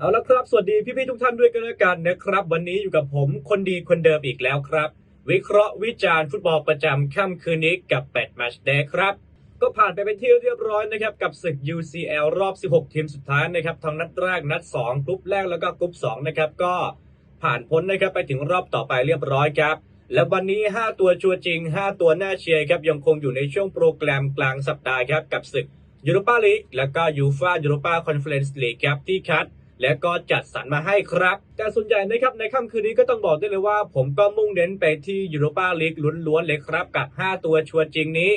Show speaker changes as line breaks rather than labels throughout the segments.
เอาละครับ สวัสดีพี่ๆทุกท่านด้วยกันแล้วกันนะครับ วันนี้อยู่กับผมคนดีคนเดิมอีกแล้วครับ วิเคราะห์วิจารณ์ฟุตบอลประจำค่ำคืนนี้กับแปดมตช์เดย์ครับ ก็ผ่านไปเป็นที่เรียบร้อยนะครับ กับศึก UCL รอบ 16 ทีมสุดท้ายนะครับทั้งนัดแรกนัด 2 กลุ่มแรกแล้วก็กลุ่ม2นะครับก็ผ่านพ้นนะครับไปถึงรอบต่อไปเรียบร้อยครับ และวันนี้ 5 ตัวชัวร์จริง 5 ตัวหน้าเชียร์ครับยังคงอยู่ในช่วงโปรแกรมกลางสัปดาห์ครับกับศึกยูโรปาลีกและก็ยูฟายูโรปาคอนเฟอเรนซ์ลีกครับที่คัด และก็จัดสรรมาให้ครับ แต่ส่วนใหญ่นะครับในค่ำคืนนี้ก็ต้องบอกได้เลยว่า ผมก็มุ่งเน้นไปที่ยูโรปาลีกล้วนๆเลยครับ กับ 5 ตัวชัวร์จริงนี้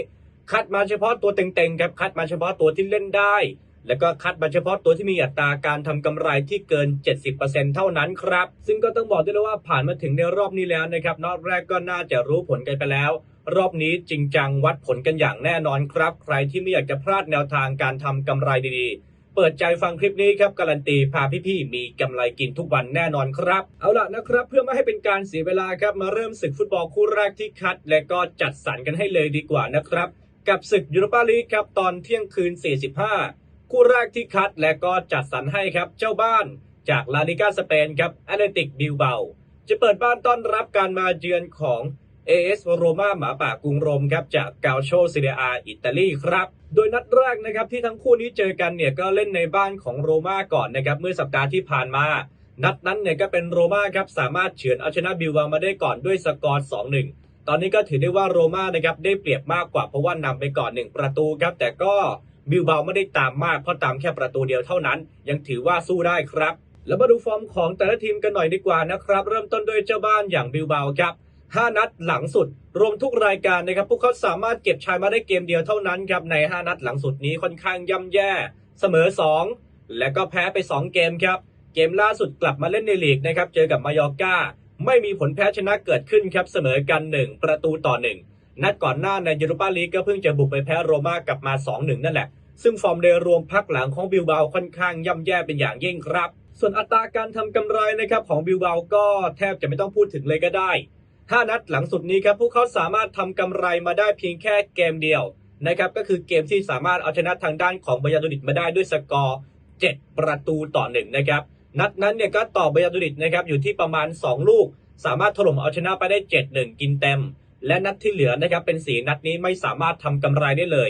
คัดมาเฉพาะตัวเต็งๆครับคัดมาเฉพาะตัวที่เล่นได้ แล้วก็คัดมาเฉพาะตัวที่มีอัตราการทำกำไรที่เกิน 70%เท่านั้นครับ ซึ่งก็ต้องบอกได้เลยว่าผ่านมาถึงในรอบนี้แล้วนะครับนอกแรกก็น่าจะรู้ผลกันไปแล้ว รอบนี้จริงจังวัดผลกันอย่างแน่นอนครับ ใครที่ไม่อยากจะพลาดแนวทางการทำกำไรดีๆ เปิดใจฟังคลิปนี้ครับการันตีพาพี่ๆมีกำไรกินทุกวันแน่นอนครับ เอาล่ะนะครับ เพื่อไม่ให้เป็นการเสียเวลาครับมาเริ่มศึกฟุตบอลคู่แรกที่คัด และก็จัดสรรกันให้เลยดีกว่านะครับ กับศึกยูโรปาลีกครับตอนเที่ยงคืน 45 คู่แรกที่คัดและก็จัดสรรให้ครับเจ้าบ้านจากลาลิกาสเปนครับแอตเลติกบิลเบาจะเปิดบ้านต้อนรับการมาเยือนของ AS โรม่าหมาป่ากรุงโรมครับจากกาโชซีเรียอาอิตาลีครับ โดยนัดแรกนะครับที่ทั้งคู่นี้เจอกันเนี่ยก็เล่นในบ้านของโรม่าก่อนนะครับเมื่อสัปดาห์ที่ผ่านมา นัดนั้นเนี่ยก็เป็นโรม่าครับสามารถเฉือนเอาชนะบิลวามาได้ก่อนด้วยสกอร์2-1 ตอนนี้ก็ถือได้ว่าโรม่านะครับได้เปรียบมากกว่าเพราะว่านำไปก่อน 1 ประตูครับแต่ก็บิลเบาไม่ได้ตามมากเพราะตามแค่ประตูเดียวเท่านั้น ยังถือว่าสู้ได้ครับ แล้วมาดูฟอร์มของแต่ละทีมกันหน่อยดีกว่านะครับ เริ่มต้นด้วยเจ้าบ้านอย่างบิลเบาครับ 5 นัดหลังสุด รวมทุกรายการนะครับ พวกเขาสามารถเก็บชัยมาได้เกมเดียวเท่านั้นครับ ใน 5 นัดหลังสุดนี้ค่อนข้างย่ำแย่ เสมอ 2 และก็แพ้ไป 2 เกมครับ เกมล่าสุดกลับมาเล่นในลีกนะครับ เจอกับมายอร์กาไม่มีผลแพ้ชนะเกิดขึ้นครับ เสมอกัน 1 ประตูต่อ 1 นัดก่อนหน้าในยูโรปาลีกก็เพิ่งจะบุกไปแพ้โรม่ากลับมา 2-1 นั่นแหละ ซึ่งฟอร์มโดยรวมพักหลังของบิลเบาค่อนข้างย่ำแย่เป็นอย่างยิ่งครับ ส่วนอัตราการทำกำไรนะครับของบิลเบาก็แทบจะไม่ต้องพูดถึงเลยก็ได้ 5 นัดหลังสุดนี้ครับพวกเขาสามารถทำกำไรมาได้เพียงแค่เกมเดียวนะครับก็คือเกมที่สามารถเอาชนะทางด้านของบยาโดดิตมาได้ด้วยสกอร์ 7 ประตูต่อหนึ่งนะครับนัดนั้นเนี่ยก็ต่อบยาโดดิตนะครับอยู่ที่ประมาณ 2 ลูก สามารถถล่มเอาชนะไปได้ 7-1 กินเต็ม และนัดที่เหลือนะครับเป็นสีนัดนี้ไม่สามารถทำกำไรได้เลย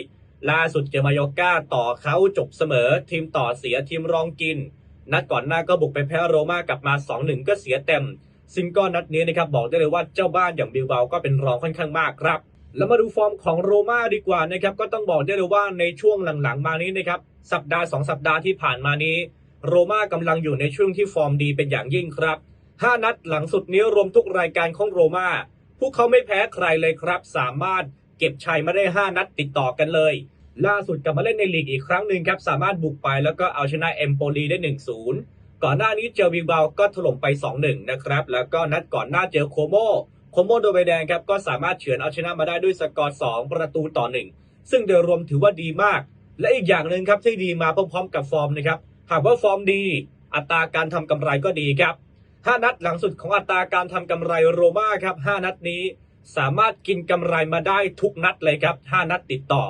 ล่าสุดเจมายอก้าต่อเขาจบเสมอ ทีมต่อเสียทีมรองกิน นัดก่อนหน้าก็บุกไปแพ้โรม่ากลับมา 2-1 ก็เสียเต็ม ซึ่งก็นัดนี้นะครับบอกได้เลยว่าเจ้าบ้านอย่างบิลเบาก็เป็นรองค่อนข้างมากครับแล้วมาดูฟอร์มของโรม่าดีกว่านะครับก็ต้องบอกได้เลยว่าในช่วงหลังๆ มานี้นะครับสัปดาห์ 2 สัปดาห์ที่ผ่านมานี้ โรม่ากำลังอยู่ในช่วงที่ฟอร์มดีเป็นอย่างยิ่งครับ 5 นัดหลังสุดนี้รวมทุกรายการของโรม่าพวกเขาไม่แพ้ใครเลยครับ สามารถเก็บชัยมาได้ 5 นัดติดต่อกันเลย ล่าสุดกลับมาเล่นในลีกอีกครั้งหนึ่งครับสามารถบุกไปแล้วก็เอาชนะเอมโปลีได้ 1-0 ก่อนหน้านี้เจอบิบาวก็ถล่มไป 2-1 นะครับ แล้วก็นัดก่อนหน้าเจอโคโมโคโมโดนใบแดงครับก็สามารถเฉือนเอาชนะมาได้ด้วยสกอร์ 2 ประตูต่อ 1 ซึ่งโดยรวมถือว่าดีมาก และอีกอย่างหนึ่งครับที่ดีมาพร้อมๆกับฟอร์มนะครับ หากว่าฟอร์มดี อัตราการทำกำไรก็ดีครับ 5 นัดหลังสุดของอัตราการทำกำไรโรม่าครับ 5 นัดนี้ สามารถกินกำไรมาได้ทุกนัดเลยครับ 5 นัดติดต่อ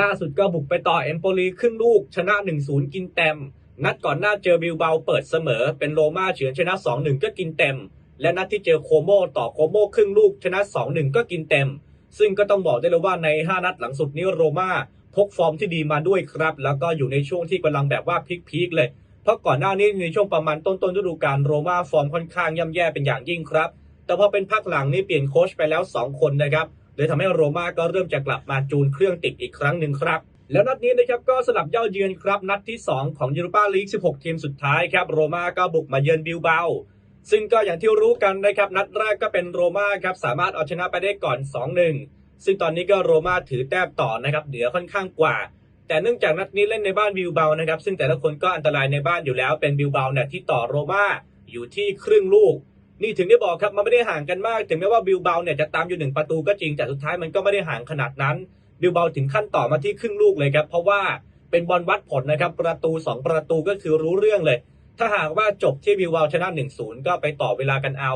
ล่าสุดก็บุกไปต่อเอมโปลีครึ่งลูกชนะ 1-0 กินเต็ม นัดก่อนหน้าเจอบิลเบาเปิดเสมอ เป็นโรม่าเฉือนชนะ 2-1 ก็กินเต็ม และนัดที่เจอโคโมต่อโคโมครึ่งลูกชนะ 2-1 ก็กินเต็ม ซึ่งก็ต้องบอกได้เลยว่าใน 5 นัดหลังสุดนี้โรม่าพกฟอร์มที่ดีมาด้วยครับ แล้วก็อยู่ในช่วงที่กำลังแบบว่าพีคๆเลย เพราะก่อนหน้านี้ในช่วงประมาณต้นๆฤดูกาลโรม่าฟอร์มค่อนข้างย่ำแย่เป็นอย่างยิ่งครับ แต่พอเป็นภาคหลังนี่เปลี่ยนโค้ชไปแล้ว 2 คนนะครับเลยทำให้โรม่าก็เริ่มจะกลับมาจูนเครื่องติดอีกครั้งหนึ่งครับ แล้วนัดนี้นะครับก็สลับเย่าเยือนครับนัดที่ 2 ของยูโรปาลีก 16 ทีมสุดท้ายครับโรม่าก็บุกมาเยือนบิลเบาซึ่งก็อย่างที่รู้กันนะครับนัดแรกก็เป็นโรม่าครับสามารถเอาชนะไปได้ก่อน 2-1 ซึ่งตอนนี้ก็โรม่าถือแต้มต่อนะครับเหนือค่อนข้างกว่า แต่เนื่องจากนัดนี้เล่นในบ้านบิลเบานะครับซึ่งแต่ละคนก็อันตรายในบ้านอยู่แล้วเป็นบิลเบาเนี่ยที่ต่อโรม่าอยู่ที่ครึ่งลูก นี่ถึงได้บอกครับมันไม่ได้ห่างกันมาก ถึงแม้ว่าบิลเบาเนี่ยจะตามอยู่หนึ่งประตูก็จริงแต่สุดท้ายมันก็ไม่ได้ห่างขนาดนั้น บิลเบาถึงขั้นต่อมาที่ครึ่งลูกเลยครับ เพราะว่าเป็นบอลวัดผลนะครับ ประตู 2 ประตูก็คือรู้เรื่องเลย ถ้าหากว่าจบที่บิลเบาชนะ 1-0 ก็ไปต่อเวลากันเอา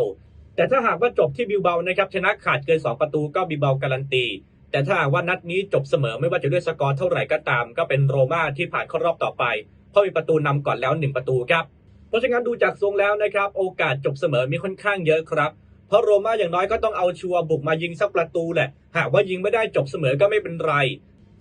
แต่ถ้าหากว่าจบที่บิลเบานะครับชนะขาดเกิน 2 ประตูก็บิลเบาการันตี แต่ถ้าหากว่านัดนี้จบเสมอไม่ว่าจะด้วยสกอร์เท่าไหร่ก็ตาม ก็เป็นโรม่าที่ผ่านเข้ารอบต่อไป เพราะมีประตูนำก่อนแล้ว 1 ประตูครับ เพราะฉะนั้นดูจากทรงแล้วนะครับโอกาสจบเสมอมีค่อนข้างเยอะครับ เพราะโรม่าอย่างน้อยก็ต้องเอาชัวร์บุกมายิงสักประตูแหละ หากว่ายิงไม่ได้จบเสมอก็ไม่เป็นไร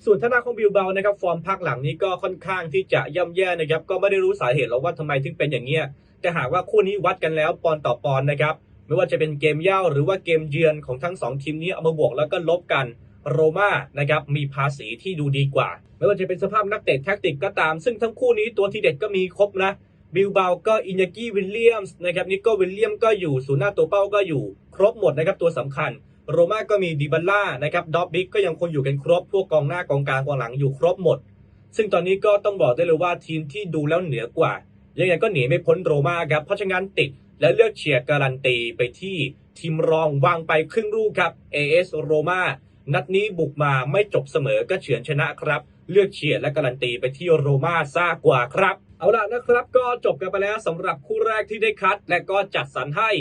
ส่วนทางด้าของบิลเบานะครับฟอร์มภาคหลังนี้ก็ค่อนข้างที่จะย่ำแย่นะครับก็ไม่ได้รู้สาเหตุหรอกว่าทำไมถึงเป็นอย่างเงี้ยแต่หากว่าคู่นี้วัดกันแล้วปอนต่อปอนนะครับไม่ว่าจะเป็นเกมเย่าหรือว่าเกมเยือนของทั้งสองทีมนี้เอามาบวกแล้วก็ลบกันโรม่านะครับมีภาษีที่ดูดีกว่า ไม่ว่าจะเป็นสภาพนักเตะแท็กติกก็ตาม ซึ่งทั้งคู่นี้ตัวทีเด็ดก็มีครบนะ บิลเบาก็อินยากี้วิลเลียมส์นะครับนิโก้วิลเลียมก็อยู่ศูนย์หน้าตัวเป้าก็อยู่ครบหมดนะครับตัวสำคัญ โรม่าก็มีดิบัลล่านะครับดอบบิกก็ยังคงอยู่กันครบ พวกกองหน้ากองกลางกองหลังอยู่ครบหมด ซึ่งตอนนี้ก็ต้องบอกได้เลยว่าทีมที่ดูแล้วเหนือกว่า ยังไงก็หนีไม่พ้นโรม่าครับเพราะฉะนั้นติดและเลือกเชียร์การันตีไปที่ทีมรองวางไปครึ่งลูกครับ AS โรม่านัดนี้บุกมาไม่จบเสมอก็เฉือนชนะครับ เลือกเชียร์และการันตีไปที่โรม่าซ่ากว่าครับ เอาล่ะนะครับก็จบกันไปแล้วสำหรับคู่แรกที่ได้คัด และก็จัดสรรให้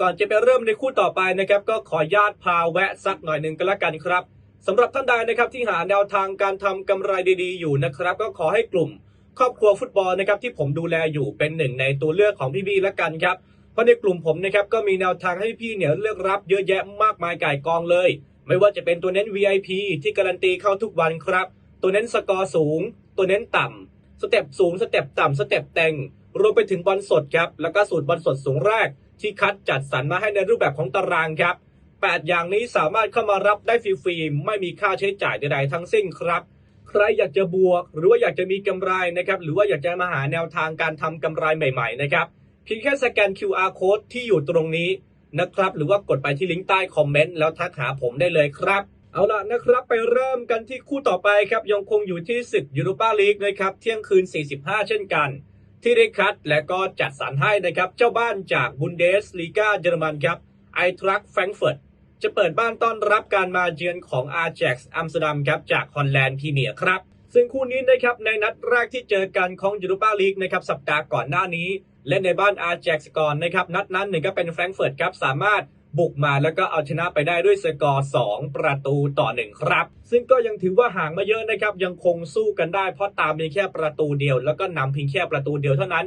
ก่อนจะไปเริ่มในคู่ต่อไปนะครับ ก็ขอญาตพาแวะสักหน่อยหนึ่งก็แล้วกันครับสำหรับท่านใดนะครับที่หาแนวทางการทำกำไรดีๆอยู่นะครับ ก็ขอให้กลุ่ม ครอบครัวฟุตบอลนะครับที่ผมดูแลอยู่เป็นหนึ่งในตัวเลือกของพี่ๆแล้วกันครับเพราะในกลุ่มผมนะครับก็มีแนวทางให้พี่เนี่ยเลือกรับเยอะแยะมากมายก่ายกองเลย ไม่ว่าจะเป็นตัวเน้น VIP ที่การันตีเข้าทุกวันครับ ตัวเน้นสกอร์สูง ตัวเน้นต่ำ สเต็ปสูงสเต็ปต่ำสเต็ปแต่ง รวมไปถึงบอลสดครับ แล้วก็สูตรบอลสดสูงแรก ที่คัดจัดสรรมาให้ในรูปแบบของตารางครับ 8 อย่างนี้สามารถเข้ามารับได้ฟรีๆไม่มีค่าใช้จ่ายใดๆทั้งสิ้นครับใครอยากจะบวก หรือว่าอยากจะมีกำไรนะครับหรือว่าอยากจะมาหาแนวทางการทำกำไรใหม่ๆนะครับเพียงแค่สแกน QR code ที่อยู่ตรงนี้นะครับ หรือว่ากดไปที่ลิงก์ใต้คอมเมนต์แล้วทักหาผมได้เลยครับ เอาล่ะนะครับไปเริ่มกันที่คู่ต่อไปครับยังคงอยู่ที่ศึกยูโรปาลีกนะครับเที่ยงคืน 45 เช่นกัน ที่ได้คัดและก็จัดสรรให้นะครับ เจ้าบ้านจากบุนเดสลีกาเยอรมันครับไอทรัคแฟรงเฟิร์ตจะเปิดบ้านต้อนรับการมาเยือนของอาแจ็กซ์อัมสเตอร์ดัมครับจากฮอลแลนด์พรีเมียร์ครับ ซึ่งคู่นี้นะครับในนัดแรกที่เจอกันของยูโรปาลีกนะครับสัปดาห์ก่อนหน้านี้เล่นในบ้านอาแจ็กซ์ก่อนนะครับนัดนั้นหนึ่งก็เป็นแฟรงเฟิร์ตครับสามารถ บุกมาแล้วก็เอาชนะไปได้ด้วยสกอร์ 2 ประตูต่อ 1 ครับ ซึ่งก็ยังถือว่าห่างมาเยอะนะครับ ยังคงสู้กันได้เพราะตามเพียงแค่ประตูเดียว แล้วก็นำเพียงแค่ประตูเดียวเท่านั้น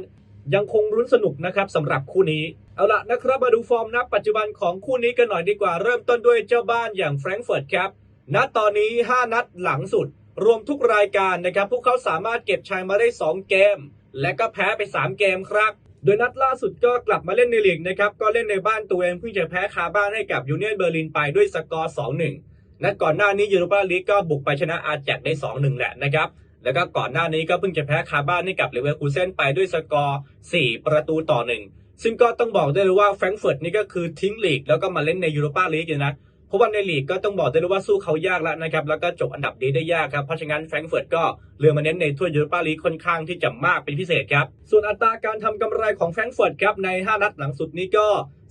ยังคงรุ้นสนุกนะครับสำหรับคู่นี้ เอาละนะครับมาดูฟอร์มนับปัจจุบันของคู่นี้กันหน่อยดีกว่าเริ่มต้นด้วยเจ้าบ้านอย่างแฟรงก์เฟิร์ตครับณตอนนี้ 5 นัดหลังสุด รวมทุกรายการนะครับพวกเขาสามารถเก็บชัยมาได้ 2 เกม และก็แพ้ไป 3 เกมครับ โดยนัดล่าสุดก็กลับมาเล่นในลีกนะครับ ก็เล่นในบ้านตัวเองเพิ่งจะแพ้คาบ้านให้กับยูเนียนเบอร์ลินไปด้วยสกอร์ 2-1 นัดก่อนหน้านี้ยูโรปาลีกก็บุกไปชนะอาแจกได้ 2-1 แหละนะครับ แล้วก็ก่อนหน้านี้ก็เพิ่งจะแพ้คาบ้านให้กับเลเวอร์คูเซนไปด้วยสกอร์ 4 ประตูต่อ 1 ซึ่งก็ต้องบอกได้เลยว่าแฟรงก์เฟิร์ตนี่ก็คือทิ้งลีกแล้วก็มาเล่นในยูโรปาลีกเลยนะ เพราะว่าในลีกก็ต้องบอกได้เลยว่าสู้เขายากแล้วนะครับ แล้วก็จบอันดับดีได้ยากครับ เพราะฉะนั้นแฟรงก์เฟิร์ตก็เลือมาเน้นในถ้วยยูโรปาลีกค่อนข้างที่จะมากเป็นพิเศษครับ ส่วนอัตราการทำกำไรของแฟรงก์เฟิร์ตครับใน 5 นัดหลังสุดนี้ก็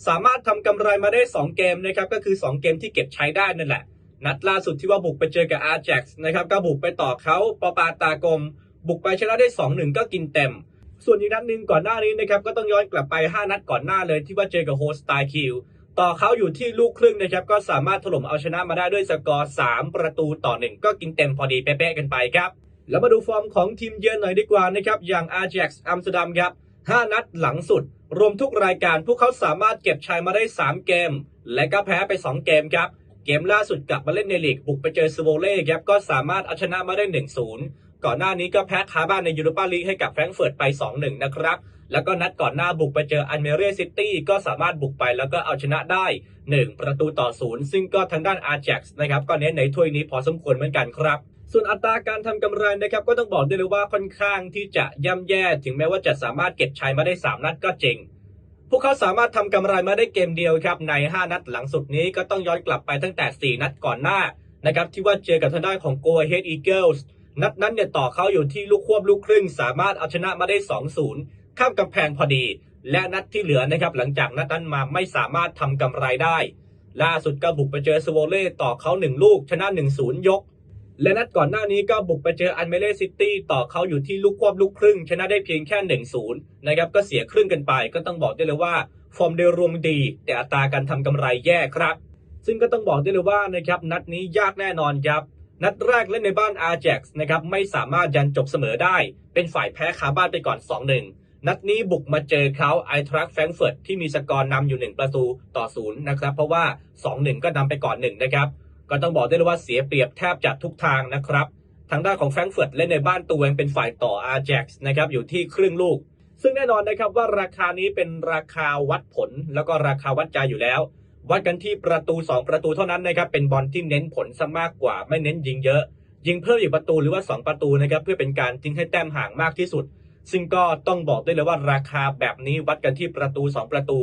สามารถทำกำไรมาได้ 2 เกมนะครับก็คือ 2 เกมที่เก็บใช้ได้นั่นแหละ นัดล่าสุดที่ว่าบุกไปเจอกับอาร์แจ็กซ์นะครับก็บุกไปต่อเขาปอปาตากลมบุกไปชนะได้ 2-1 ก็กินเต็ม ส่วนอีกนัดหนึ่งก่อนหน้านี้นะครับก็ต้องย้อนกลับไป 5 นัดก่อนหน้าเลยที่ว่าเจอกับโฮสไตคิว ต่อเขาอยู่ที่ลูกครึ่งนะครับ ก็สามารถถล่มเอาชนะมาได้ด้วยสกอร์ 3 ประตูต่อ 1 ก็กินเต็มพอดีเป๊ะๆกันไปครับ แล้วมาดูฟอร์มของทีมเยือนหน่อยดีกว่านะครับ อย่าง Ajax อัมสเตอร์ดัมครับ 5 นัดหลังสุด รวมทุกรายการพวกเขาสามารถเก็บชัยมาได้ 3 เกม และก็แพ้ไป 2 เกมครับ เกมล่าสุดกลับมาเล่นในลีกบุกไปเจอสโวเล่ครับก็สามารถเอาชนะมาได้ 1-0 ก่อนหน้านี้ก็แพ้คาบ้านในยูโรปาลีกให้กับแฟรงก์เฟิร์ตไป 2-1 นะครับ แล้วก็นัดก่อนหน้าบุกไปเจออันเมเรซิตี้ก็สามารถบุกไปแล้วก็เอาชนะได้ 1 ประตูต่อศูนย์ซึ่งก็ทางด้านอาแจ็กซ์นะครับก็เน้นในถ้วยนี้พอสมควรเหมือนกันครับส่วนอัตราการทำกำไรนะครับก็ต้องบอกได้เลยว่าค่อนข้างที่จะย่ำแย่ถึงแม้ว่าจะสามารถเก็บชัยมาได้ 3 นัดก็จริง พวกเขาสามารถทำกำไรมาได้เกมเดียวครับใน 5 นัดหลังสุดนี้ก็ต้องย้อนกลับไปตั้งแต่ 4 นัดก่อนหน้านะครับที่ว่าเจอกับทางด้านของ Go Ahead Eagles นัดนั้นเนี่ยต่อเขาอยู่ที่ลูกควบลูกครึ่ง สามารถเอาชนะมาได้ 2-0 ข้ามกำแพงพอดี และนัดที่เหลือนะครับหลังจากนัดนั้นมาไม่สามารถทำกำไรได้ ล่าสุดก็บุกไปเจอสโวเล่ต่อเขา1ลูกชนะ1-0ยก และนัดก่อนหน้านี้ก็บุกไปเจออันเมเลซิตี้ต่อเขาอยู่ที่ลูกควบลูกครึ่ง ชนะได้เพียงแค่1-0นะครับก็เสียครึ่งกันไป ก็ต้องบอกได้เลยว่าฟอร์มโดยรวมดี แต่อัตราการทำกำไรแย่ครับซึ่งก็ต้องบอกได้เลยว่านะครับนัดนี้ยากแน่นอนครับ นัดแรกเล่นในบ้าน Ajax นะครับไม่สามารถยันจบเสมอได้ เป็นฝ่ายแพ้คาบ้านไปก่อน 2-1 นัดนี้บุกมาเจอเขาไอทรัคแฟรงเฟิร์ตที่มีสกอร์นำอยู่ 1 ประตูต่อศูนย์นะครับ เพราะว่า 2-1 ก็นำไปก่อน 1 นะครับ ก็ต้องบอกได้เลยว่าเสียเปรียบแทบจะทุกทางนะครับ ทางด้านของแฟรงเฟิร์ตเล่นในบ้านตัวเองเป็นฝ่ายต่ออาแจ็กซ์นะครับอยู่ที่ครึ่งลูก ซึ่งแน่นอนนะครับว่าราคานี้เป็นราคาวัดผลแล้วก็ราคาวัดใจอยู่แล้ว วัดกันที่ประตู 2 ประตูเท่านั้นนะครับเป็นบอลที่เน้นผลซะมากกว่าไม่เน้นยิงเยอะ ยิงเพิ่มอีกประตูหรือว่า 2 ประตูนะครับเพื่อเป็นการทิ้งให้แต้มห่างมากที่สุด ซึ่งก็ต้องบอกได้เลยว่าราคาแบบนี้วัดกันที่ประตู 2 ประตู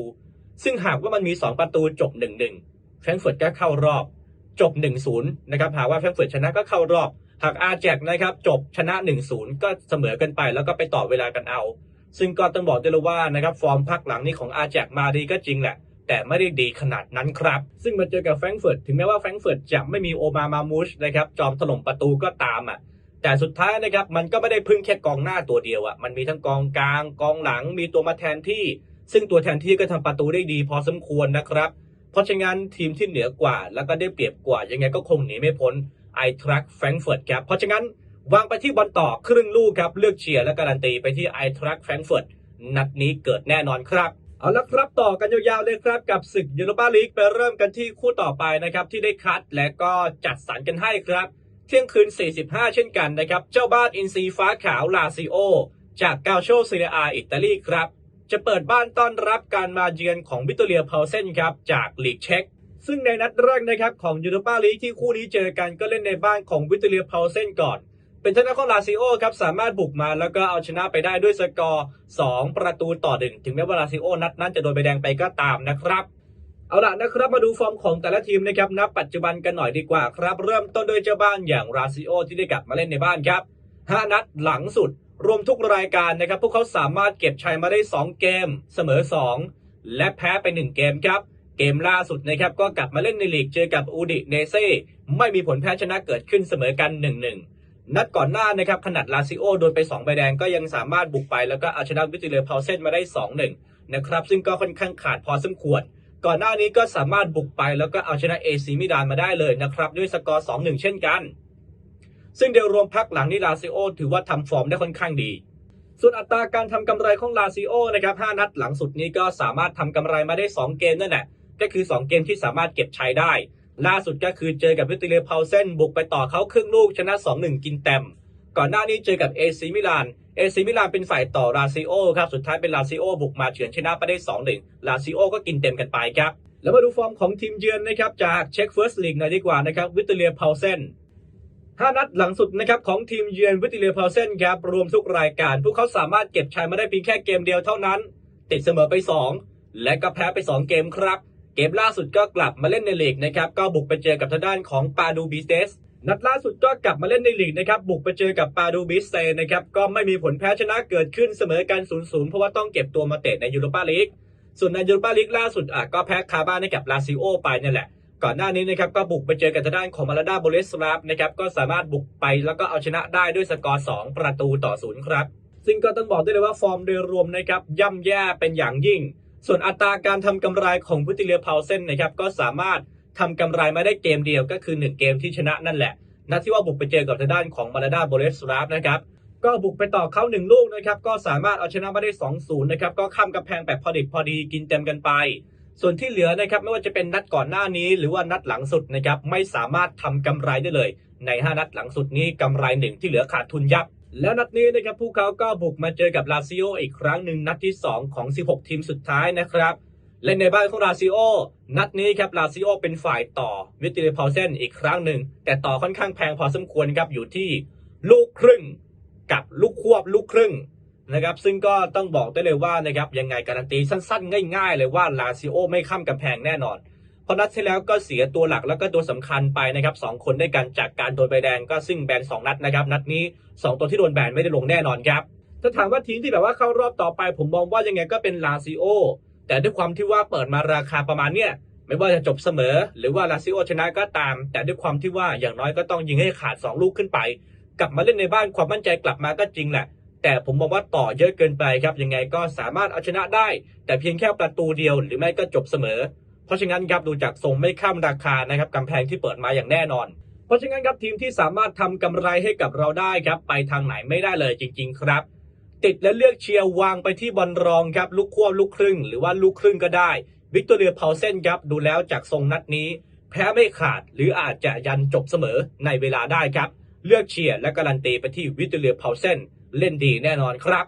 ซึ่งหากว่ามันมี 2 ประตูจบ 1-1แฟรงก์เฟิร์ตก็เข้ารอบจบ 1-0 นะครับ หากว่าแฟรงก์เฟิร์ตชนะก็เข้ารอบ หากอาแจกนะครับจบชนะ 1-0 ก็เสมอกันไปแล้วก็ไปต่อเวลากันเอา ซึ่งก็ต้องบอกได้เลยว่านะครับฟอร์มพักหลังนี้ของอาแจกมาดีก็จริงแหละ แต่ไม่ได้ดีขนาดนั้นครับ ซึ่งมาเจอกับแฟรงก์เฟิร์ตถึงแม้ว่าแฟรงก์เฟิร์ตจะไม่มีโอมามามูชนะครับจอมถล่มประตูก็ตามอะ แต่สุดท้ายนะครับมันก็ไม่ได้พึ่งแค่กองหน้าตัวเดียวอะมันมีทั้งกองกลางกองหลังมีตัวมาแทนที่ ซึ่งตัวแทนที่ก็ทำประตูได้ดีพอสมควรนะครับ เพราะฉะนั้นทีมที่เหนือกว่า แล้วก็ได้เปรียบกว่า ยังไงก็คงหนีไม่พ้นไอทรัคแฟรงเฟิร์ตครับเพราะฉะนั้นวางไปที่บอลต่อครึ่งลูกครับเลือกเชียร์และการันตีไปที่ไอทรัคแฟรงเฟิร์ตนัดนี้เกิดแน่นอนครับ เอาละครับต่อกันยาวๆเลยครับกับศึกยูโรปาลีกไปเริ่มกันที่คู่ต่อไปนะครับที่ได้คัดและก็จัดสรรกันให้ครับ ที่ยงคืน 45 เช่นกันนะครับ เจ้าบ้านอินซีฟ้าขาวลาซิโอ จากกาโชซีเรียอาอิตาลีครับ จะเปิดบ้านต้อนรับการมาเยือนของวิตเตอเรียเพาเซนครับจากลีกเช็กซึ่งในนัดแรกนะครับของยูโรปาลีกที่คู่นี้เจอกันก็เล่นในบ้านของวิตเตอเรียเพาเซนก่อน เป็นทางด้านของลาซิโอครับสามารถบุกมาแล้วก็เอาชนะไปได้ด้วยสกอร์ 2 ประตูต่อหนึ่งถึงแม้ว่าลาซิโอนัดนั้นจะโดนใบแดงไปก็ตามนะครับ เอาล่ะนะครับมาดูฟอร์มของแต่ละทีมนะครับณปัจจุบันกันหน่อยดีกว่าครับ เริ่มต้นโดยเจ้าบ้านอย่างราซิโอที่ได้กลับมาเล่นในบ้านครับ5นัดหลังสุด รวมทุกรายการนะครับ พวกเขาสามารถเก็บชัยมาได้ 2 เกม เสมอ 2 และแพ้ไป 1 เกมครับ เกมล่าสุดนะครับก็กลับมาเล่นในลีกเจอกับอูดิเนเซ่ไม่มีผลแพ้ชนะเกิดขึ้นเสมอกัน 1-1 นัดก่อนหน้านะครับขนาดลาซิโอโดนไป 2 ใบแดงก็ยังสามารถบุกไปแล้วก็เอาชนะวิติเลอร์พาเซนมาได้ 2-1 นะครับซึ่งก็ค่อนข้างขาดพอสมควร ก่อนหน้านี้ก็สามารถบุกไปแล้วก็เอาชนะเอซีมิลานมาได้เลยนะครับ ด้วยสกอร์ 2-1 เช่นกัน ซึ่งเดียวรวมพักหลังนี้ลาซิโอถือว่าทำฟอร์มได้ค่อนข้างดี ส่วนอัตราการทำกำไรของลาซิโอนะครับ5นัดหลังสุดนี้ก็สามารถทำกำไรมาได้ 2 เกมนั่นแหละก็คือ 2 เกมที่สามารถเก็บชัยได้ ล่าสุดก็คือเจอกับวิติเลเพาเซนบุกไปต่อเขาครึ่งลูกชนะ 2-1 กินเต็ม ก่อนหน้านี้เจอกับเอซีมิลาน เอซีมิลานเป็นฝ่ายต่อลาซิโอครับ สุดท้ายเป็นลาซิโอบุกมาเฉือนชนะไปได้2-1ลาซิโอก็กินเต็มกันไปครับ แล้วมาดูฟอร์มของทีมเยือนนะครับ จากเช็คเฟิร์สลีกหน่อยดีกว่านะครับ วิตเตเรียเพาเซนห้านัดหลังสุดนะครับของทีมเยือนวิตติเลเพาเซนครับ รวมทุกรายการ พวกเขาสามารถเก็บชัยมาได้เพียงแค่เกมเดียวเท่านั้น ติดเสมอไป 2 และก็แพ้ไป 2 เกมครับ เกมล่าสุดก็กลับมาเล่นในลีกนะครับ ก็บุกไปเจอกับทางด้านของปาดูบิเตส นัดล่าสุดก็กลับมาเล่นในลีกนะครับ บุกไปเจอกับปาดูบิสเตนะครับ ก็ไม่มีผลแพ้ชนะเกิดขึ้นเสมอกัน0-0เพราะว่าต้องเก็บตัวมาเตะในยูโรปาลีก ส่วนในยูโรปาลีกล่าสุดอะก็แพ้คาบ้านให้กับลาซิโอไปนั่แหละ ก่อนหน้านี้นะครับก็บุกไปเจอกับทางด้านของมาลาดาโบเลสลาฟนะครับ ก็สามารถบุกไปแล้วก็เอาชนะได้ด้วยสกอร์ 2 ประตูต่อศูนย์ครับ ซึ่งก็ต้องบอกได้เลยว่าฟอร์มโดยรวมนะครับย่ำแย่เป็นอย่างยิ่ง ส่วนอัตราการทำกำไรของพุติเลียเพาเซนนะครับก็สามารถ ทำกำไรมาได้เกมเดียวก็คือ 1 เกมที่ชนะนั่นแหละนัดที่ว่าบุกไปเจอกับทางด้านของมาลาดาโบเลสลาฟนะครับก็บุกไปต่อเขาหนึ่งลูกนะครับก็สามารถเอาชนะมาได้ 2-0นะครับก็ข้ามกำแพงแบบพอดิบพอดีกินเต็มกันไป ส่วนที่เหลือนะครับไม่ว่าจะเป็นนัดก่อนหน้านี้ หรือว่านัดหลังสุดนะครับไม่สามารถทำกำไรได้เลย ใน 5 นัดหลังสุดนี้กำไรหนึ่งที่เหลือขาดทุนยับ แล้วนัดนี้นะครับพวกเขาก็บุกมาเจอกับลาซิโออีกครั้งหนึ่งนัดที่ 2 ของ 16 ทีมสุดท้ายนะครับ เล่นในบ้านของลาซิโอ นัดนี้ครับลาซิโอเป็นฝ่ายต่อวิติเลพาเซนอีกครั้งหนึ่ง แต่ต่อค่อนข้างแพงพอสมควรครับอยู่ที่ลูกครึ่งกับลูกควบลูกครึ่งนะครับซึ่งก็ต้องบอกได้เลยว่านะครับยังไงการันตีสั้นๆ ง่ายๆ เลยว่าลาซิโอไม่ข้ามกำแพงแน่นอน เพราะนัดที่แล้วก็เสียตัวหลักแล้วก็ตัวสำคัญไปนะครับสองคนด้วยกันจากการโดนใบแดงก็ซึ่งแบนสองนัดนะครับนัดนี้ 2 ตัวที่โดนแบนไม่ได้ลงแน่นอนครับถ้าถามว่าทีมที่แบบว่าเข้ารอบต่อไป ผมมองว่ายังไงก็เป็นลาซิโอ แต่ด้วยความที่ว่าเปิดมาราคาประมาณเนี้ยไม่ว่าจะจบเสมอ หรือว่าลาซิโอชนะก็ตาม แต่ด้วยความที่ว่าอย่างน้อยก็ต้องยิงให้ขาด 2 ลูกขึ้นไป กลับมาเล่นในบ้านความมั่นใจกลับมาก็จริงแหละ แต่ผมมองว่าต่อเยอะเกินไปครับยังไงก็สามารถเอาชนะได้ แต่เพียงแค่ประตูเดียวหรือไม่ก็จบเสมอ เพราะฉะนั้นครับดูจากทรงไม่ข้ามราคานะครับกำแพงที่เปิดมาอย่างแน่นอน เพราะฉะนั้นครับทีมที่สามารถทำกำไรให้กับเราได้ครับไปทางไหนไม่ได้เลยจริง ๆ ครับ ติดและเลือกเชียร์วางไปที่บอลรองครับลูกขั้วลูกครึ่ง หรือว่าลูกครึ่งก็ได้วิกตอเรียเพาเซนครับดูแล้วจากทรงนัดนี้ แพ้ไม่ขาดหรืออาจจะยันจบเสมอในเวลาได้ครับ เลือกเชียร์และการันตีไปที่วิกตอเรียเพาเซนเล่นดีแน่นอนครับ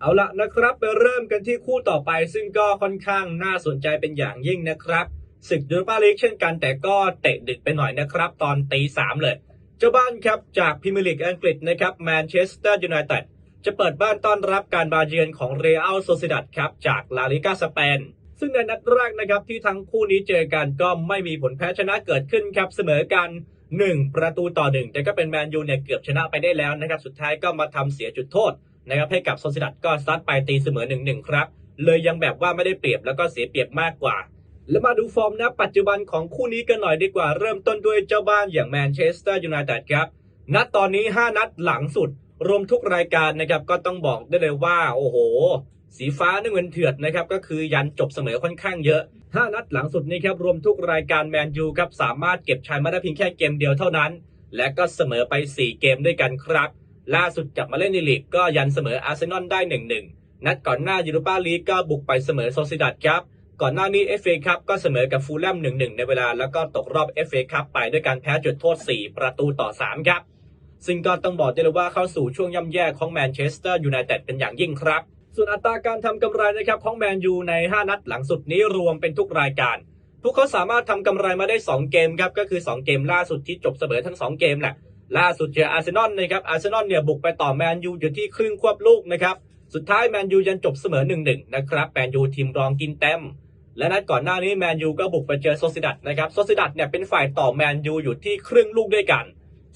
เอาละนะครับไปเริ่มกันที่คู่ต่อไป ซึ่งก็ค่อนข้างน่าสนใจเป็นอย่างยิ่งนะครับศึกยูโรปาลีกเช่นกันแต่ก็เตะดึกไปหน่อยนะครับ ตอนตีสามเลย เจ้าบ้านครับจากพรีเมียร์ลีกอังกฤษนะครับแมนเชสเตอร์ยูไนเต็ด จะเปิดบ้านต้อนรับการมาเยือนของเรอัลโซซิดัดครับจากลาลิกาสเปนซึ่งในนัดแรกนะครับที่ทั้งคู่นี้เจอกันก็ไม่มีผลแพ้ชนะเกิดขึ้นครับเสมอกัน 1 ประตูต่อ 1 แต่ก็เป็นแมนยูเนี่ยเกือบชนะไปได้แล้วนะครับสุดท้ายก็มาทำเสียจุดโทษนะครับให้กับโซซิดัดก็ซัดไปตีเสมอ 1-1 ครับ เลยยังแบบว่าไม่ได้เปรียบแล้วก็เสียเปรียบมากกว่า แล้วมาดูฟอร์มณปัจจุบันของคู่นี้กันหน่อยดีกว่าเริ่มต้นด้วยเจ้าบ้านอย่างแมนเชสเตอร์ยูไนเต็ดครับนัดตอนนี้ 5 นัดหลังสุด รวมทุกรายการนะครับ ก็ต้องบอกได้เลยว่า โอ้โห สีฟ้านี่เงินเถือดนะครับ ก็คือยันจบเสมอค่อนข้างเยอะ5นัดหลังสุดนี้ครับ รวมทุกรายการแมนยูครับ สามารถเก็บชัยมาได้เพียงแค่เกมเดียวเท่านั้น และก็เสมอไป 4 เกมด้วยกันครับ ล่าสุดกลับมาเล่นในลีกก็ยันเสมออาร์เซนอลได้1-1นัดก่อนหน้ายูโรปาลีกก็บุกไปเสมอโซซิดัดครับ ก่อนหน้านี้ FA ครับก็เสมอกับฟูลแลม1-1 ในเวลา แล้วก็ตกรอบ FA ครับไปด้วยการแพ้จุดโทษ 4 ประตูต่อ 3 ครับ ซึ่งก็ต้องบอกได้เลยว่าเข้าสู่ช่วงย่ำแย่ของแมนเชสเตอร์ยูไนเต็ดเป็นอย่างยิ่งครับ ส่วนอัตราการทำกำไรนะครับของแมนยูใน 5 นัดหลังสุดนี้รวมเป็นทุกรายการ พวกเขาสามารถทำกำไรมาได้ 2 เกมครับก็คือ 2 เกมล่าสุดที่จบเสมอทั้ง 2 เกมแหละล่าสุดเจออาร์เซนอลนะครับอาร์เซนอลเนี่ยบุกไปต่อแมนยูอยู่ที่ครึ่งควบลูกนะครับสุดท้ายแมนยูยันจบเสมอ 1-1 นะครับแมนยูทีมรองกินเต็ม และนัดก่อนหน้านี้แมนยูก็บุกไปเจอโซซิดัดนะครับโซซิดัดเนี่ยเป็นฝ่ายต่อแมนยูอยู่ที่ครึ่งลูกด้วยกัน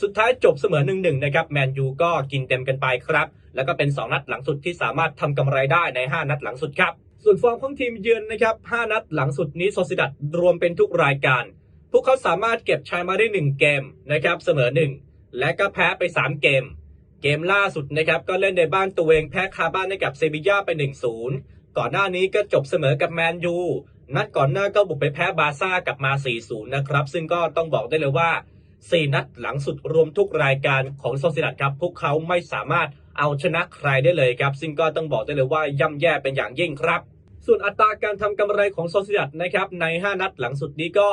สุดท้ายจบเสมอ1-1นะครับแมนยูก็กินเต็มกันไปครับ แล้วก็เป็น 2 นัดหลังสุดที่สามารถทำกำไรได้ใน 5 นัดหลังสุดครับ ส่วนฟอร์มของทีมเยือนนะครับ 5 นัดหลังสุดนี้โซซิดัดรวมเป็นทุกรายการ พวกเขาสามารถเก็บชัยมาได้ 1 เกมนะครับเสมอ 1 และก็แพ้ไป 3 เกม เกมล่าสุดนะครับก็เล่นในบ้านตัวเองแพ้คาบ้านให้กับเซบีย่าไป 1-0 ก่อนหน้านี้ก็จบเสมอกับแมนยูนัดก่อนหน้าก็บุกไปแพ้บาซ่ากลับมา 4-0 นะครับซึ่งก็ต้องบอกได้เลยว่า 4 นัดหลังสุดรวมทุกรายการของโซซิดัดครับ พวกเขาไม่สามารถเอาชนะใครได้เลยครับ ซึ่งก็ต้องบอกได้เลยว่าย่ำแย่เป็นอย่างยิ่งครับ ส่วนอัตราการทำกำไรของโซซิดัดนะครับใน 5 นัดหลังสุดนี้ก็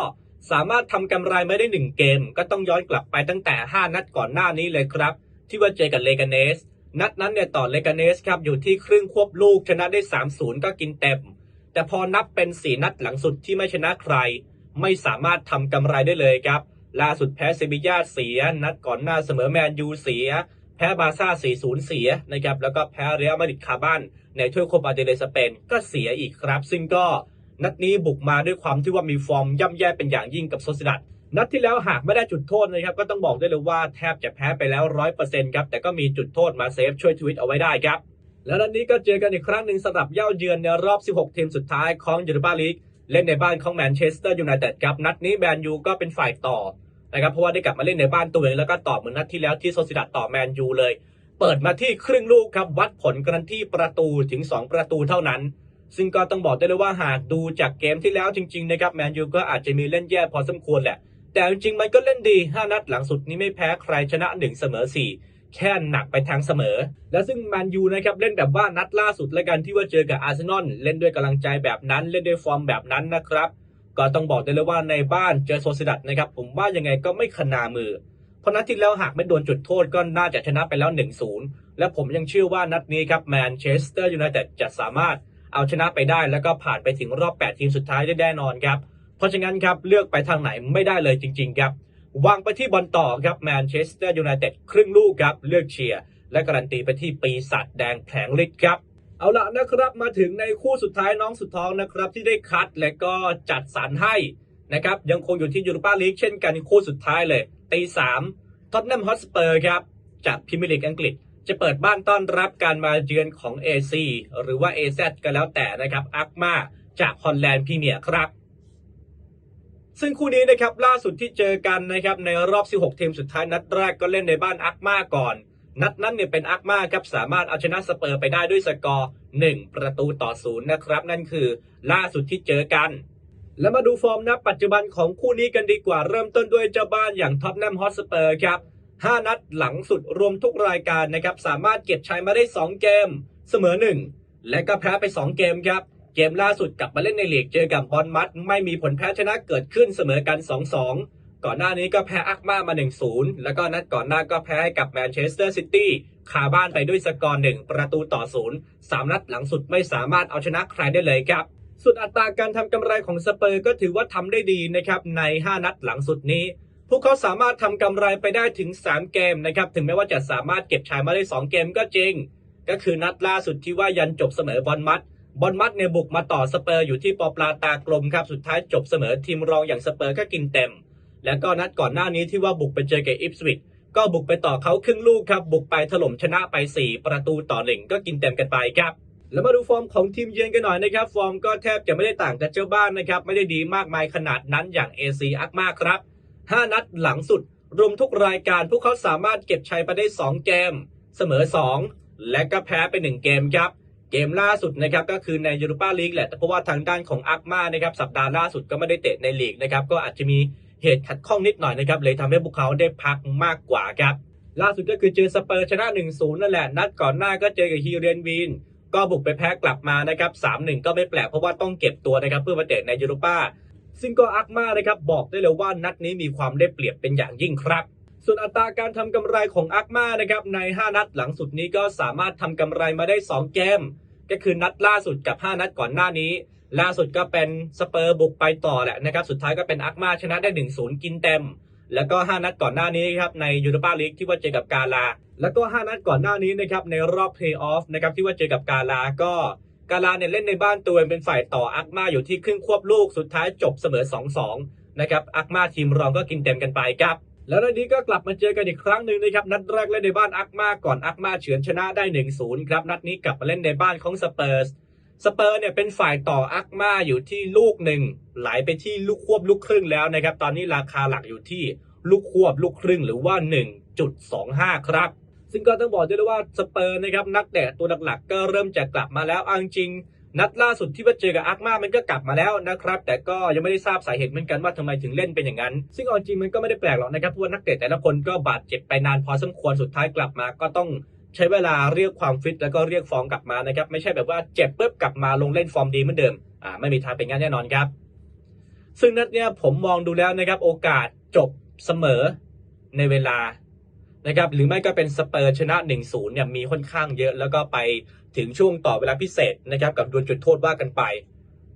สามารถทำกำไรไม่ได้ 1 เกม ก็ต้องย้อนกลับไปตั้งแต่ 5 นัดก่อนหน้านี้เลยครับ ที่ว่าเจอกับเลกาเนส นัดนั้นเนี่ยต่อเลกาเนสครับอยู่ที่ครึ่งควบลูกชนะได้ 3-0 ก็กินเต็ม แต่พอนับเป็น 4 นัดหลังสุดที่ไม่ชนะใคร ไม่สามารถทำกำไรได้เลยครับ ล่าสุดแพ้เซบีย่าเสีย นัดก่อนหน้าเสมอแมนยูเสีย แพ้บาซ่า4-0 เสียนะครับ แล้วก็แพ้เรอัลมาดริดคาบ้านในถ้วยโคปาเดเลสเปนก็เสียอีกครับ ซึ่งก็นัดนี้บุกมาด้วยความที่ว่ามีฟอร์มย่ำแย่เป็นอย่างยิ่งกับโซซิดัดนัดที่แล้วหากไม่ได้จุดโทษนะครับก็ต้องบอกได้เลยว่าแทบจะแพ้ไปแล้วร้อยเปอร์เซ็นต์ครับแต่ก็มีจุดโทษมาเซฟช่วยทวิตเอาไว้ได้ครับ แล้วนัดนี้ก็เจอกันอีกครั้งหนึ่งสำหรับเย่าเยือนในรอบ 16 ทีมสุดท้ายของยูโรปาลีกเล่นในบ้านของแมนเชสเตอร์ยูไนเต็ดครับนัดนี้แมนยูก็เป็นฝ่ายต่อ นะครับเพราะว่าได้กลับมาเล่นในบ้านตัวเองแล้วก็ต่อเหมือนนัดที่แล้วที่โซซิดัดต่อแมนยูเลย เปิดมาที่ครึ่งลูกครับวัดผลกันที่ประตูถึง 2 ประตูเท่านั้น ซึ่งก็ต้องบอกได้เลยว่าหากดูจากเกมที่แล้วจริงๆนะครับแมนยูก็อาจจะมีเล่นแย่พอสมควรแหละ แต่จริงๆมันก็เล่นดี 5 นัดหลังสุดนี้ไม่แพ้ใครชนะ 1 เสมอ 4แค่หนักไปทางเสมอ และซึ่งแมนยูนะครับเล่นแบบว่านัดล่าสุดและกันที่ว่าเจอกับอาร์เซนอลเล่นด้วยกำลังใจแบบนั้นเล่นด้วยฟอร์มแบบนั้นนะครับ ก็ต้องบอกได้เลยว่าในบ้านเจอโซซิดัดนะครับผมว่ายังไงก็ไม่ขนามือ เพราะนัดที่แล้วหากไม่โดนจุดโทษก็น่าจะชนะไปแล้ว 1-0 และผมยังเชื่อว่านัดนี้ครับแมนเชสเตอร์ยูไนเต็ดจะสามารถเอาชนะไปได้ แล้วก็ผ่านไปถึงรอบ 8 ทีมสุดท้ายได้แน่นอนครับ เพราะฉะนั้นครับเลือกไปทางไหนไม่ได้เลยจริง ๆ ครับวางไปที่บอลต่อครับแมนเชสเตอร์ยูไนเต็ดครึ่งลูกครับเลือกเชียร์และการันตีไปที่ปีศาจแดงแผลงฤทธิ์ครับ เอาละนะครับมาถึงในคู่สุดท้ายน้องสุดท้องนะครับที่ได้คัดและก็จัดสรรให้นะครับยังคงอยู่ที่ยูโรปาลีกเช่นกันคู่สุดท้ายเลยตีสามท็อตแนมฮอตสเปอร์ครับจากพรีเมียร์ลีกอังกฤษ จะเปิดบ้านต้อนรับการมาเยือนของ AC หรือว่า AZ ก็แล้วแต่นะครับอักมาจากฮอลแลนด์พรีเมียร์ครับ ซึ่งคู่นี้นะครับล่าสุดที่เจอกันนะครับในรอบ 16 ทีมสุดท้ายนัดแรกก็เล่นในบ้านอักมาก่อน นัดนั้นเนี่ยเป็นอักมาครับสามารถเอาชนะสเปอร์ไปได้ด้วยสกอร์ 1 ประตูต่อศูนย์นะครับ นั่นคือล่าสุดที่เจอกัน แล้วมาดูฟอร์มนับปัจจุบันของคู่นี้กันดีกว่าเริ่มต้นด้วยเจ้าบ้านอย่างท็อตแนมฮอตสเปอร์ครับ 5 นัดหลังสุดรวมทุกรายการนะครับสามารถเก็บชัยมาได้ 2 เกม เสมอ 1 และก็แพ้ไป 2 เกมครับ เกมล่าสุดกลับมาเล่นในลีกเจอกับบอลมัดไม่มีผลแพ้ชนะเกิดขึ้นเสมอกัน 2-2 ก่อนหน้านี้ก็แพ้อักมามา1-0 แล้วก็นัดก่อนหน้าก็แพ้ให้กับแมนเชสเตอร์ซิตี้คาบ้านไปด้วยสกอร์1ประตูต่อ0 3นัดหลังสุดไม่สามารถเอาชนะใครได้เลยครับส่วนอัตราการทำกำไรของสเปอร์ก็ถือว่าทำได้ดีนะครับใน 5 นัดหลังสุดนี้ พวกเขาสามารถทำกำไรไปได้ถึง 3 เกมนะครับถึงแม้ว่าจะสามารถเก็บชัยมาได้ 2 เกมก็จริง ก็คือนัดล่าสุดที่ว่ายันจบเสมอบอลมัดบอลมัดเนี่ยบุกมาต่อสเปอร์อยู่ที่ปอปลาตากลมครับสุดท้ายจบเสมอทีมรองอย่างสเปอร์ก็กินเต็ม แล้วก็นัดก่อนหน้านี้ที่ว่าบุกไปเจอกับอิปสวิชก็บุกไปต่อเขาครึ่งลูกครับ บุกไปถล่มชนะไป 4 ประตูต่อหนึ่งก็กินเต็มกันไปครับ แล้วมาดูฟอร์มของทีมเยือนกันหน่อยนะครับ ฟอร์มก็แทบจะไม่ได้ต่างกับเจ้าบ้านนะครับ ไม่ได้ดีมากมายขนาดนั้นอย่าง AC อักมากครับ 5 นัดหลังสุด รวมทุกรายการพวกเขาสามารถเก็บชัยไปได้ 2 เกม เสมอ 2 และก็แพ้ไป 1 เกมครับ เกมล่าสุดนะครับก็คือในยูโรปาลีกแหละแต่เพราะว่าทางด้านของอักมานะครับสัปดาห์ล่าสุดก็ไม่ได้เตะในลีกนะครับก็อาจจะมี เหตุขัดข้องนิดหน่อยนะครับเลยทำให้พวกเขาได้พักมากกว่าครับล่าสุดก็คือเจอสเปอร์ชนะ 1-0 นั่นแหละ นัดก่อนหน้าก็เจอกับฮีเรนวีนก็บุกไปแพ้กลับมานะครับ 3-1 ก็ไม่แปลกเพราะว่าต้องเก็บตัวนะครับ เพื่อมาเตะในยูโรปาซึ่งก็อักมานะครับ บอกได้เลยว่านัดนี้มีความได้เปรียบเป็นอย่างยิ่งครับ ส่วนอัตราการทำกำไรของอักมานะครับใน 5 นัดหลังสุดนี้ก็สามารถทำกำไรมาได้ 2 เกม ก็คือนัดล่าสุดกับ 5 นัดก่อนหน้านี้ ล่าสุดก็เป็นสเปอร์บุกไปต่อแหละนะครับสุดท้ายก็เป็นอักมาชนะได้ 1-0 กินเต็ม แล้วก็ 5 นัดก่อนหน้านี้ครับในยูโรปาลีกที่ว่าเจอกับกาลา แล้วก็ 5 นัดก่อนหน้านี้นะครับในรอบเพลย์ออฟนะครับที่ว่าเจอกับกาลาก็กาลาเนี่ยเล่นในบ้านตัวเองเป็นฝ่ายต่ออักมาอยู่ที่ครึ่งควบลูกสุดท้ายจบเสมอ 2-2 นะครับอักมาทีมรองก็กินเต็มกันไปครับแล้วนัดนี้ก็กลับมาเจอกันอีกครั้งหนึ่งนะครับนัดแรกเล่นในบ้านอักมาก่อนอักมาเฉือนชนะได้ 1-0 ครับนัดนี้กลับมาเล่นในบ้านของสเปอร์ส สเปอร์เนี่ยเป็นฝ่ายต่ออักมาอยู่ที่ลูกหนึ่งไหลไปที่ลูกควบลูกครึ่งแล้วนะครับ ตอนนี้ราคาหลักอยู่ที่ลูกควบลูกครึ่งหรือว่า 1.25 ครับ ซึ่งก็ต้องบอกด้วยเลยว่าสเปอร์นะครับนักเตะตัวหลักๆ ก็เริ่มจะกลับมาแล้วเอาจริง นัดล่าสุดที่ว่าเจอกับอักมามันก็กลับมาแล้วนะครับ แต่ก็ยังไม่ได้ทราบสาเหตุเหมือนกันว่าทำไมถึงเล่นเป็นอย่างนั้น ซึ่งเอาจริงมันก็ไม่ได้แปลกหรอกนะครับเพราะว่านักเตะแต่ละคนก็บาดเจ็บไปนานพอสมควรสุดท้ายกลับมาก็ต้อง ใช้เวลาเรียกความฟิตแล้วก็เรียกฟอร์มกลับมานะครับ ไม่ใช่แบบว่าเจ็บปุ๊บกลับมาลงเล่นฟอร์มดีเหมือนเดิมอ่าไม่มีทางเป็นงั้นแน่นอนครับ ซึ่งนัดเนี้ยผมมองดูแล้วนะครับ โอกาสจบเสมอในเวลานะครับหรือไม่ก็เป็นสเปอร์ชนะ1-0เนี่ยมีค่อนข้างเยอะ แล้วก็ไปถึงช่วงต่อเวลาพิเศษนะครับกับดวลจุดโทษว่ากันไป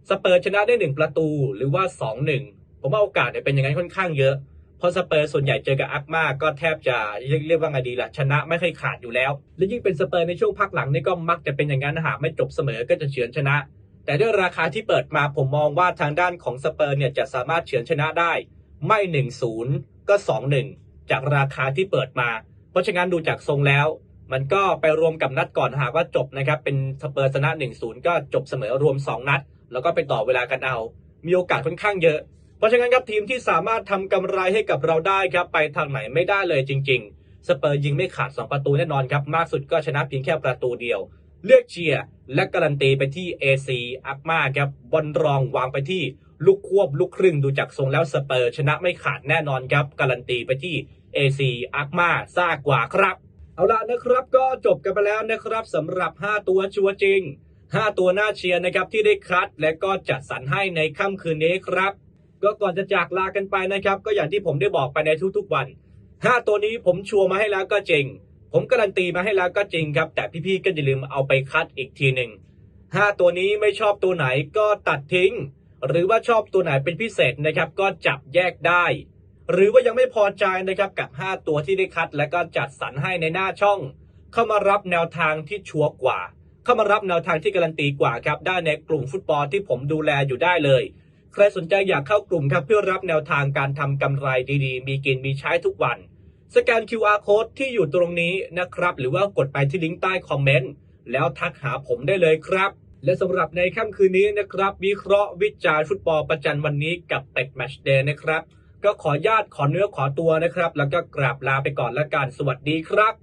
สเปอร์ชนะได้ 1 ประตูหรือว่า 2-1 ผมว่าโอกาสเนี่ยเป็นอย่างนั้นค่อนข้างเยอะ เพราะสเปอร์ส่วนใหญ่เจอกับอักมาก็แทบจะเรียกเรียกว่าไงดีล่ะ ชนะไม่เคยขาดอยู่แล้ว และยิ่งเป็นสเปอร์ในช่วงพักหลังนี่ก็มักจะเป็นอย่างนั้นหากไม่จบเสมอก็จะเฉือนชนะ แต่ด้วยราคาที่เปิดมาผมมองว่าทางด้านของสเปอร์เนี่ยจะสามารถเฉือนชนะได้ ไม่1-0ก็2-1จากราคาที่เปิดมา เพราะฉะนั้นดูจากทรงแล้ว มันก็ไปรวมกับนัดก่อนหากว่าจบนะครับเป็นสเปอร์ชนะ1-0ก็จบเสมอรวม 2 นัด แล้วก็ไปต่อเวลากันเอา มีโอกาสค่อนข้างเยอะ เพราะฉะนั้นครับทีมที่สามารถทำกำไรให้กับเราได้ครับไปทางไหนไม่ได้เลยจริง ๆ สเปอร์ยิงไม่ขาด 2 ประตูแน่นอนครับ มากสุดก็ชนะเพียงแค่ประตูเดียว เลือกเชียร์และการันตีไปที่ AC อักมาครับบอลรองวางไปที่ลูกควบลูกครึ่งดูจากทรงแล้วสเปอร์ชนะไม่ขาดแน่นอนครับ การันตีไปที่ AC อักมาซ่ากว่าครับ เอาละนะครับก็จบกันไปแล้วนะครับสำหรับ 5 ตัวชัวร์จริง 5 ตัวหน้าเชียร์นะครับที่ได้คัดและก็จัดสรรให้ในค่ำคืนนี้ครับ ก็ก่อนจะจากลากันไปนะครับ ก็อย่างที่ผมได้บอกไปในทุกๆวัน 5 ตัวนี้ผมชัวร์มาให้แล้วก็จริง ผมการันตีมาให้แล้วก็จริงครับ แต่พี่ๆก็อย่าลืมเอาไปคัดอีกทีหนึ่ง5ตัวนี้ไม่ชอบตัวไหนก็ตัดทิ้ง หรือว่าชอบตัวไหนเป็นพิเศษนะครับ ก็จับแยกได้ หรือว่ายังไม่พอใจนะครับกับ 5 ตัวที่ได้คัด และก็จัดสรรให้ในหน้าช่อง เข้ามารับแนวทางที่ชัวร์กว่า เข้ามารับแนวทางที่การันตีกว่าครับได้ในกลุ่มฟุตบอลที่ผมดูแลอยู่ได้เลย ใครสนใจอยากเข้ากลุ่มครับเพื่อรับแนวทางการทำกำไรดีๆ มีกินมีใช้ทุกวัน สแกน QR code ที่อยู่ตรงนี้นะครับ หรือว่ากดไปที่ลิงก์ใต้คอมเมนต์แล้วทักหาผมได้เลยครับ และสำหรับในค่ำคืนนี้นะครับ วิเคราะห์วิจารณ์ฟุตบอลประจันวันนี้กับเป็ดแมชเดย์นะครับ ก็ขอญาตขอเนื้อขอตัวนะครับ แล้วก็กราบลาไปก่อนละกัน สวัสดีครับ